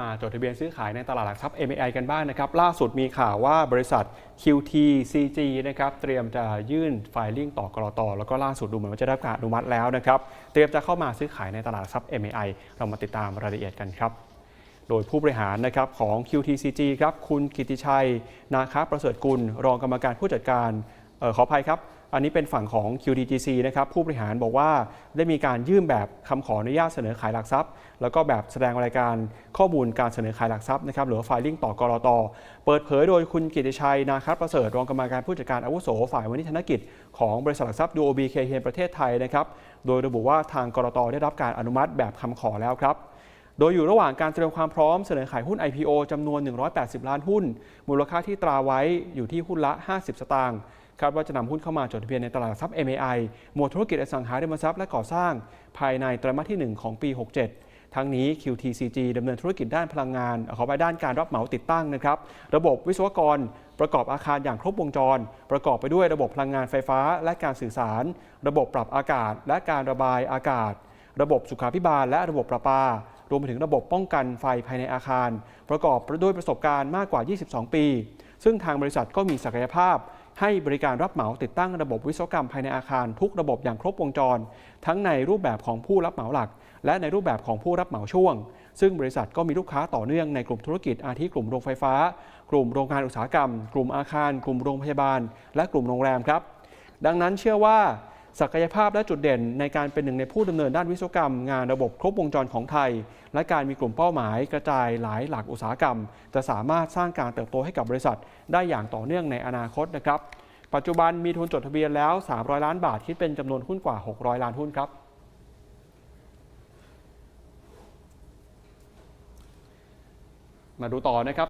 มาจดทะเบียนซื้อขายในตลาดหลักทรัพย์ MAI กันบ้างนะครับ ล่าสุดมีข่าวว่าบริษัท QTCG นะครับเตรียมจะยื่นไฟลิ่งต่อกรตแล้วก็ล่าสุดดูเหมือนว่าจะได้รับการอนุมัติแล้วนะครับ เตรียมจะเข้ามาซื้อขายในตลาดหลักทรัพย์ MAI เรามาติดตามรายละเอียดกันครับ โดยผู้บริหารนะครับของ QTCG ครับคุณกิติชัย นาคาประเสริฐกุล รองกรรมการผู้จัดการออขออภัยครับ อันนี้เป็นฝั่งของ QTGC นะครับผู้บริหารบอกว่าได้มีการยื่นแบบคำขออนุญาตเสนอขายหลักทรัพย์ แล้วก็แบบแสดงรายการข้อมูลการเสนอขายหลักทรัพย์นะครับหรือว่า filing ต่อกรอตเปิดเผยโดยคุณกิติชัย นาคาประเสริฐรองกรรมการผู้จัดการอาวุโสฝ่ายวณิชนกิจ ของบริษัทหลักทรัพย์ UOB k h ประเทศไทยนะครับโดยระบุว่าทางกรอตได้รับการอนุมัติแบบคำขอแล้วครับโดยอยู่ระหว่างการเตรียมความพร้อมเสนอขายหุ้น IPO จำนวน 180 ล้านหุ้น มูลค่าที่ตราไว้อยู่ที่หุ้นละ 50 สตางค์ คาดว่าจะนำหุ้นเข้ามาจดทะเบียนในตลาดหลักทรัพย์ MAI หมวดธุรกิจอสังหาริมทรัพย์และก่อสร้าง ภายในไตรมาสที่ 1 ของปี 67ทั้งนี้ QTCG ดำเนินธุรกิจด้านพลังงานขอไปด้านการรับเหมาติดตั้งนะครับ ระบบวิศวกรประกอบอาคารอย่างครบวงจร ประกอบไปด้วยระบบพลังงานไฟฟ้าและการสื่อสาร ระบบปรับอากาศ และการระบายอากาศ ระบบสุขาภิบาล และระบบประปา รวมไปถึงระบบป้องกันไฟภายในอาคาร ประกอบด้วยประสบการณ์มากกว่า 22 ปี ซึ่งทางบริษัทก็มีศักยภาพ ให้บริการรับเหมาติดตั้งระบบวิศวกรรมภายในอาคารทุกระบบอย่างครบวงจร ทั้งในรูปแบบของผู้รับเหมาหลัก และในรูปแบบของผู้รับเหมาช่วง ซึ่งบริษัทก็มีลูกค้าต่อเนื่องในกลุ่มธุรกิจอาทิกลุ่มโรงไฟฟ้า กลุ่มโรงงานอุตสาหกรรม กลุ่มอาคาร กลุ่มโรงพยาบาล และกลุ่มโรงแรมครับ ดังนั้นเชื่อว่า ศักยภาพและจุดเด่นในการเป็นหนึ่งในผู้ดำเนินด้านวิศวกรรม งานระบบครบวงจรของไทย และการมีกลุ่มเป้าหมายกระจายหลายหลักอุตสาหกรรม จะสามารถสร้างการเติบโตให้กับบริษัท ได้อย่างต่อเนื่องในอนาคตนะครับ ปัจจุบันมีทุนจดทะเบียนแล้ว 300 ล้านบาทคิดเป็นจำนวนหุ้นกว่า 600 ล้านหุ้นครับมาดูต่อนะครับ